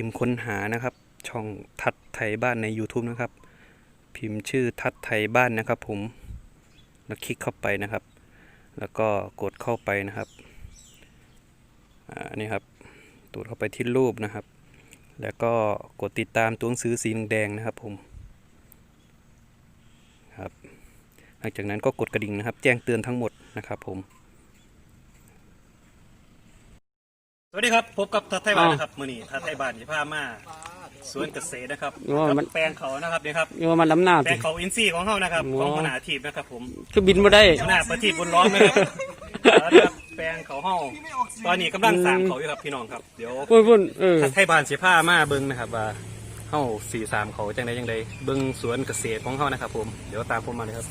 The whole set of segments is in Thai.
พิมพ์ค้นหานะครับ ช่องทัดไทยบ้านใน YouTube นะครับ พิมพ์ชื่อทัดไทยบ้านนะครับผมแล้วคลิกเข้าไปนะครับ แล้วก็กดเข้าไปนะครับอ่านี่ครับตูดเข้าไปที่รูปนะครับ แล้วก็กดติดตามตัวหนังสือสีแดงนะครับผมครับหลังจากนั้นก็กดกระดิ่งนะครับ แจ้งเตือนทั้งหมดนะครับผม สวัสดีครับพบกับทัศไทยบ้านนะครับมือนี้ทัศไทยบ้านที่พามาสวนเกษตรนะครับโอ้มัน กับแปลงเขานะครับนี่ครับโยมันล้ำหน้าแปลสิ งเขาอินซีย์ของเขานะครับโอ้ ของขนาทีบนะครับ ผมคือบินมาได้ ขนาประทีปบนร้อนนะครับแล้วนะครับแปลงเขาห้าตอนนี้กำลังสร้ามเขาอยู่ครับพี่น้องครับเดี๋ยวพุ่นพุ่นเออ ทัศไทยบ้านสีผ้ามาเบิ้งนะครับว่าเฮาสี่สามเขาจังใดจังใดเบิ้งสวนเกษตรของเขานะครับ ผมเดี๋ยวตามผมมาเลยครับ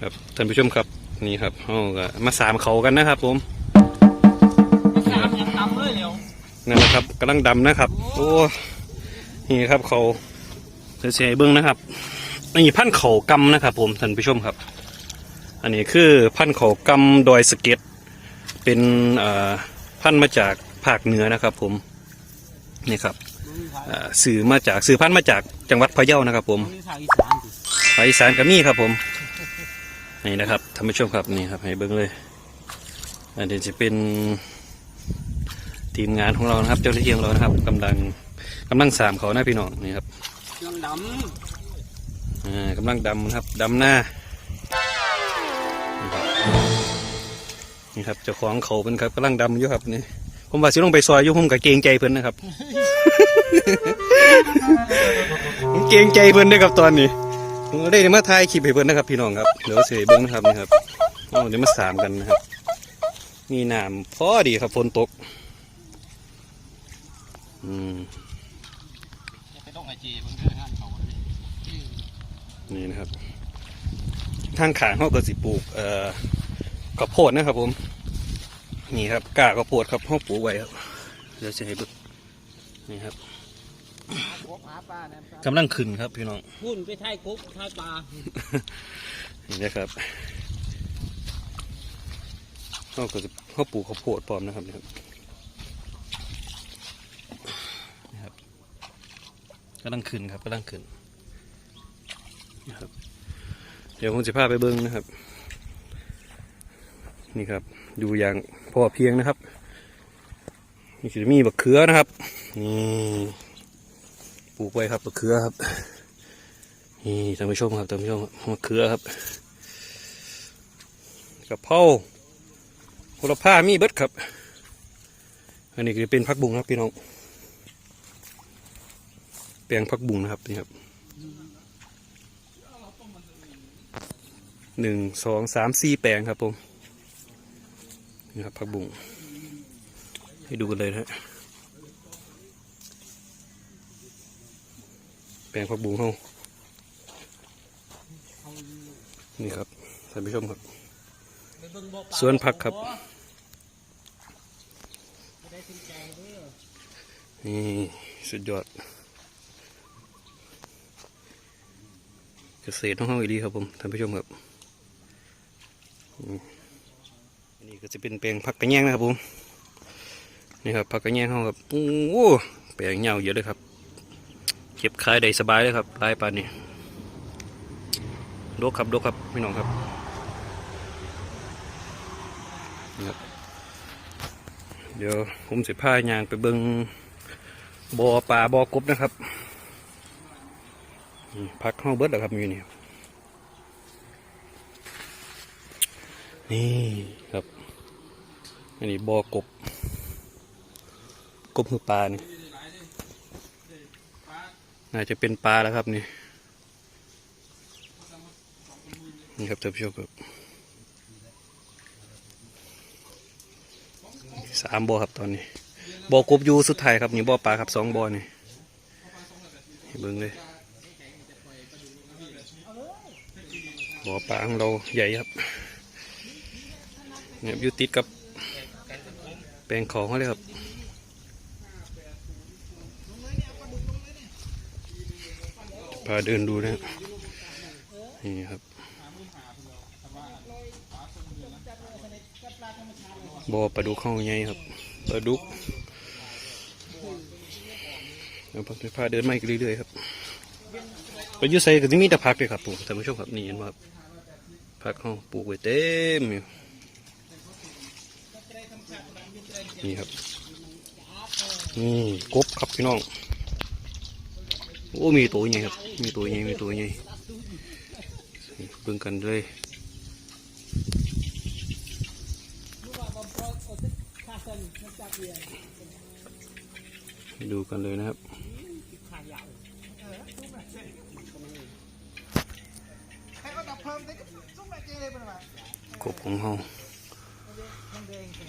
ครับท่านผู้ชมครับนี่ครับเฮาก็มาสามเขากันนะครับ ผม นั่นแหละครับกำลังดำนะครับ โอ้นี่ครับเขาเสียเบิ้งนะครับนี่พันธุ์เขากำนะครับ ผมท่านผู้ชมครับ อันนี้คือพันธุ์เขากำดอยสเก็ต เป็นพันธุ์มาจากภาคเหนือนะครับ ผมนี่ครับสื่อมาจากสื่อพันธุ์มาจากจังหวัดพะเยานะครับ ผมมีทางอีสานสิภาคอีสานก็มีครับผมนี่นะครับท่านผู้ชมครับนี่ครับให้เบิ้งเลย อันนี้จะเป็น ทีมงานของเรานะครับ เจ้าหน้าที่ของเรานะครับกำลังกำลังสามเขานะพี่น้องนี่ครับเครื่องดอ่ากำลังดำนะครับดำหน้านี่ครับเจ้าของเขาเป็นครับกำลังดำอยู่ครับนี่ผมว่าสิลงไปซอยอยู่ผมกับเกรงใจเพิ่นนะครับผมเกรงใจเพิ่นด้วยครับตอนนี้ผมก็ได้มาถ่ายคลิปให้เพิ่นนะครับ พี่น้องครับเดี๋ยวเสียเบิ้งนะครับนี่ครับเอาเดี๋ยวมาสามกันนะครับ มีน้ำพอดีครับฝนตก อืมำไปต้องไอจีมันคือท่านเขานี่นะครับ ทางขางเขาก็สิปลูก เอ่อข้าวโพดนะครับผม นี่ครับกากข้าวโพดครับเขาปลูกไว้ครับเดี๋ยวจะให้ดูนี่ครับหาปลาเนี่ยกำลังขึ้นครับพี่น้องพุ่นไปไทยกุ๊กไทยปลานี่นะครับเขาก็จะเขาปลูกข้าวโพดพร้อมนะครับนี่ครับนี่ครับ กำลังขึ้นครับกำลังขึ้นนะครับ เดี๋ยวผมจะพาไปเบิ้งนะครับ นี่ครับ ดูอย่างพอเพียงนะครับ นี่จะมีบักเขือนะครับ นี่ปลูกไว้ครับบักเขือครับ นี่ท่านผู้ชมครับท่านผู้ชมครับมะเขือครับกะเพราโหระพามีเบิดครับ อันนี้คือเป็นพักบุงครับพี่น้อง ลงพักบุงนะครับนี่ครับหนึ่งสองสามสี่แปลงครับผมนี่ครับพักบุงให้ดูกันเลยนะฮะแปลงพักบุงเขานี่ครับท่านผู้ชมครับสวนผักครับนี่สุดยอด เกษตรของเราอีดีครับผมท่านผู้ชมครับอันนี้ก็จะเป็นแปลงผักกระแยงนะครับผมนี่ครับผักกระแยงเขาครับโอ้แปลงเงาเยอะเลยครับเก็บขายได้สบายเลยครับรายปานนี้ดกครับดกครับพี่น้องครับเดี๋ยวผมสิพายางไปเบิงบ่อปลาบ่อกบนะครับ พักห้องเบิดแล้วครับอยู่นี่นี่ครับอันนี้บอกบ กบคือปลานี่น่าจะเป็นปลาแล้วครับนี่นี่ครับท่านผู้ชมครับสามบอครับตอนนี้บอกบอยู่สุดท้ายครับนี่บอปลาครับสองบอนี่เบิ่งเลย บ่อปลาของเราใหญ่ครับเนี่ยอยู่ติดกับแปลงของเขาเลยครับพาเดินดูนะนี่ครับบ่อปลาดุกเข้าใหญ่ครับปลาดุกเดี๋ยวพาเดินมาอีกเรื่อยๆครับ ไปอยูไซก็จะมีแต่พักเลยครับผมท่านผู้ชมครับนี่เห็นว่าพักเขาปลูกไว้เต็มอยู่นี่ครับนี่กบครับพี่น้องโอ้มีตัวใหญ่ครับ มีตัวใหญ่มีตัวใหญ่เบิ่งกันเลยดูกันเลยนะครับ กบของเรา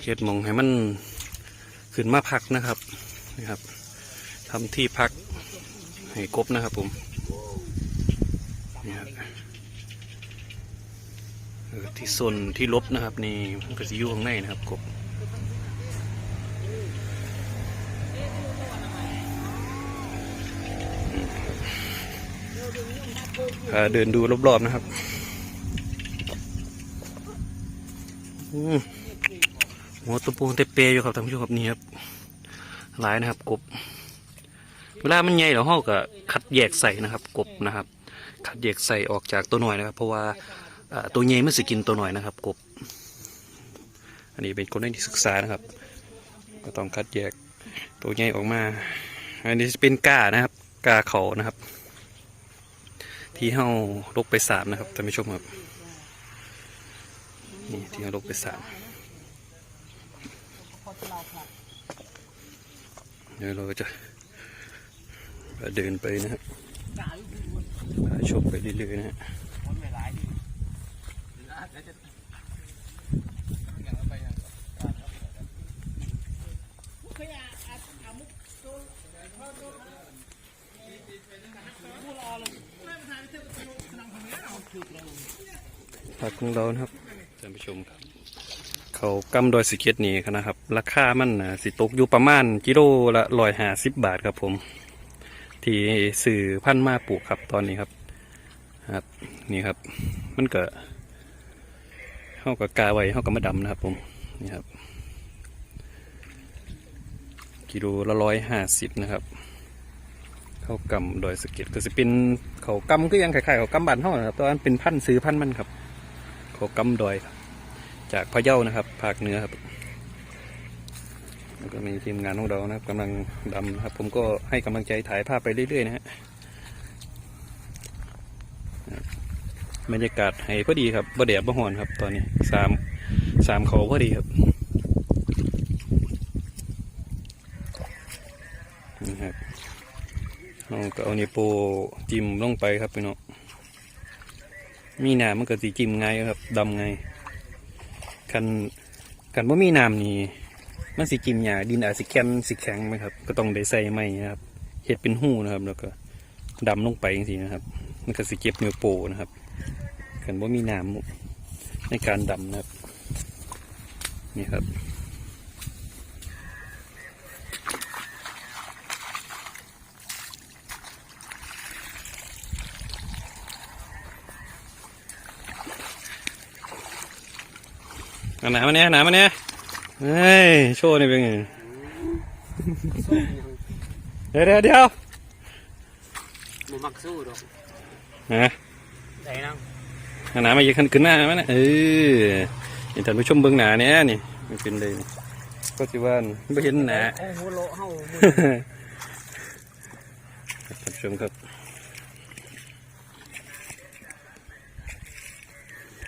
เฮ็ดหมองให้มันขึ้นมาพักนะครับนี่ครับทำที่พักให้กบนะครับผมนี่ครับที่โซนที่ลบนะครับนี่มันก็จะอยู่ข้างในนะครับกบเดินดูรอบๆนะครับ อืม หัวตัวปูเตเปอยู่ครับท่านผู้ชมครับนี่ครับ หลายนะครับ กบ เวลามันใหญ่แล้วห้อก็คัดแยกใส่นะครับ กบนะครับ คัดแยกใส่ออกจากตัวหน่อยนะครับ เพราะว่าตัวใหญ่มันสิกินตัวหน่อยนะครับ กบ อันนี้เป็นคนที่ศึกษานะครับ ก็ต้องคัดแยกตัวใหญ่ออกมา อันนี้เป็นก้านะครับ ก้าเขานะครับ ที่เฮาลกไปสามนะครับท่านผู้ชมครับ นี่ที่เอาลงไปสามเดี๋ยวเราจะเดินไปนะครับพาชมไปเรื่อยๆนะฮะผักของเรานะครับ ท่านผู้ชมครับ เขากำดอยสิเกตนี่นะครับ ราคามันนะสิตกอยู่ประมาณกิโลละร้อยห้าสิบบาทครับผม ที่สื่อพันธุ์มาปลูกครับตอนนี้ครับครับนี่ครับ มันเก็เข้ากับกาไว้เข้ากับมะดำนะครับ ผมนี่ครับ กิโลละร้อยห้าสิบนะครับเขากำดอยสะเก็ดก็จะเป็นเขากำก็ยังคล้ายๆเขากำบานเท่านะครับตอนนนเป็นพันธุ์ซื้อพันธุ์มันครับ เขากำดอยจากพะเยานะครับภาคเหนือครับแล้วก็มีทีมงานของเรานะครับกำลังดำนะครับ ผมก็ให้กำลังใจถ่ายภาพไปเรื่อยๆนะฮะบรรยากาศให้พอดีครับบ่แดดบ่ฮ้อนครับ ตอนนี้สามสามเขาพอดีครับนี่ครับเราก็เอาเนี่ยโปจิ้มลงไปครับพี่น้อง มีน้ำมันก็สีจิ้มไงครับดำไงกันกันว่ามีน้ำนี่มันสิจิ้มหยาดินอาจสิแข็งสิแข็งไหมครับ ก็ต้องได้ใส่ไม้นะครับเห็ดเป็นหู้นะครับ แล้วก็ดำลงไปอย่างนี้นะครับ มันก็สิเก็บเนื้อโปนะครับ กันว่ามีน้ำในการดำนะครับ นี่ครับ หนามาเนี่ยหนามาเนี่ยเฮ้ยโชว์นี่เป็นไงเดี๋ยวเดี๋ยวเดี๋ยวมันมักสู้ดอกนะไหนนั่งเอาหนามาอีกขึ้นขึ้นหน้ามานะเออเห็นท่านผู้ชมเบื้องหน้าเนี่ยนี่มันเป็นเลยนี่ก็สิว่าไม่เห็นหนาโอ้โหโลเฮามือท่านผู้ชมครับ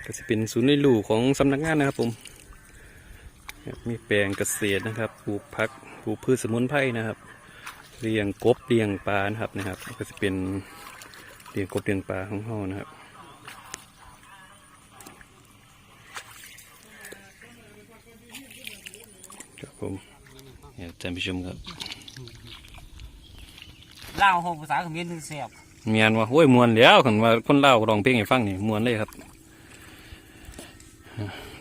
ก็จะเป็นศูนย์เรียนรู้ของสำนักงานนะครับผมครับ มีแปลงเกษตรนะครับปลูกผักปลูกพืชสมุนไพรนะครับเลี้ยงกบเลี้ยงปลานะครับนะครับ ก็จะเป็นเลี้ยงกบเลี้ยงปลาของเขานะครับครับผมเนี่ยท่านผู้ชมครับเล่าห้องภาษาเขมรถึงแสบเมียนว่าโอ้ยมวนแล้วคันว่าคนเล่าวร้องเพลงให้ฟังนี่มวนเลยครับ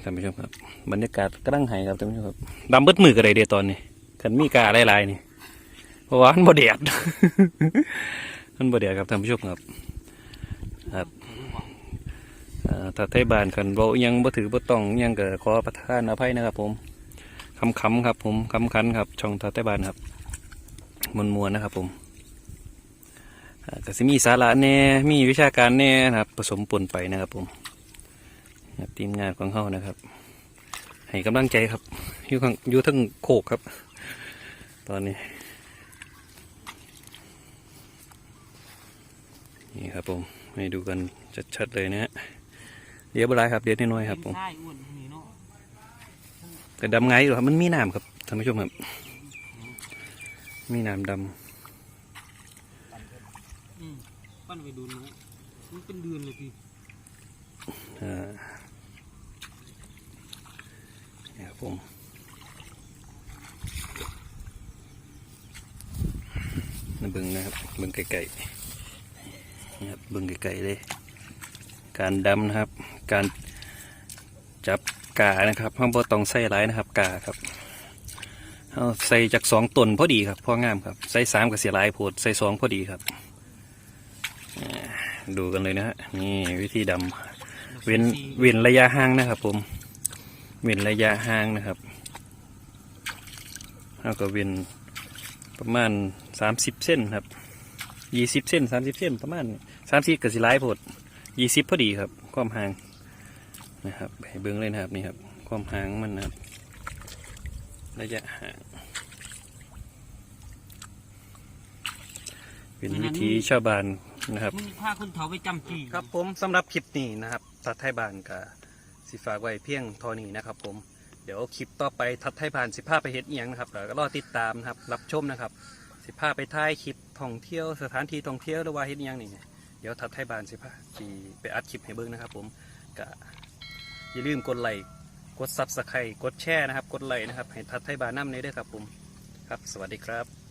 ท่านผู้ชมครับ บรรยากาศกำลังไห้ครับท่านผู้ชมครับดำเบิดมือกันเลยเดียตอนนี้คันมีกาหลายๆนี่เพราะว่ามันบ่แดดมันบ่แดดครับท่านผู้ชมครับครับถ้าไทยบ้านคันบ่อิหยังบ่ถือบ่ต้องยังก็ขอประทานอภัยนะครับ ผมคำคำครับ ผมคำคันครับ ช่องทัไทยบ้านครับมวนๆนะครับ ผมอ่าก็สิมีสาระแน่มีวิชาการแน่นะครับ ผสมปนไปนะครับ ผมทีมงานของเขานะครับ ให้กำลังใจครับอยู่ข้างอยู่ทั้งโคกครับ ตอนนี้ นี่ครับผมให้ดูกันชัดๆเลยนะฮะเดี๋ยวบลายครับเดี๋ยวน้อยๆครับผมใช่อ้วนนี่เนาะแต่ดำไงหรอครับมันมีน้ำครับท่านผู้ชมครับ มีน้ำดอืมปั้นไปดูเนาะมันเป็นเดือนเลยพี่ำอ่านี่ ครับผมมาเบึงนะครับเบึงไก่ๆนี่ครับเบึงไก่ๆเลย การดำนะครับ การจับกานะครับห้องบ่ต้องใส่หลายนะครับกาครับเอาใส่จากสองตนพอดีครับพองามครับใส่สามกับเสียหลายโพดใส่สองพอดีครับดูกันเลยนะฮะนี่วิธีดำเว้นเว้นระยะห่างนะครับผม เว้นระยะห่างนะครับแล้วก็เว้นประมาณสามสิบเส้นครับยี่สิบเส้นสามสิบเส้นประมาณสามสิบกับสิหลายโพดยี่สิบพอดีครับ ความห่างนะครับให้เบิ้งเลยนะครับนี่ครับ ความห่างมันนะครับ ระยะห่างเป็นวิธีชาวบ้านนะครับ มึงพาคนเฒ่าไปจำจีครับผมสำหรับคลิปนี้นะครับทัดไทยบานกับ สิฝากไว้เพียงเทอนี้นะครับ ผมเดี๋ยวคลิปต่อไปทัดไทยบานสิพาไปเฮ็ดอียงนะครับแล้วก็รอติดตามนะครับ รับชมนะครับ สิพาไปถ่ายคลิปท่องเที่ยวสถานที่ท่องเที่ยวหรือว่าเฮ็ดอียงนี่เดี๋ยวทัดไทยบานสิพาสิไปอัดคลิปให้เบิ่งนะครับ ผมก็อย่าลืมกดไลค์กดซับสไครต์กดแชร์นะครับ กดไลค์นะครับให้ทัดไทยบานน้ำนี้ด้วยครับผมครับ สวัสดีครับ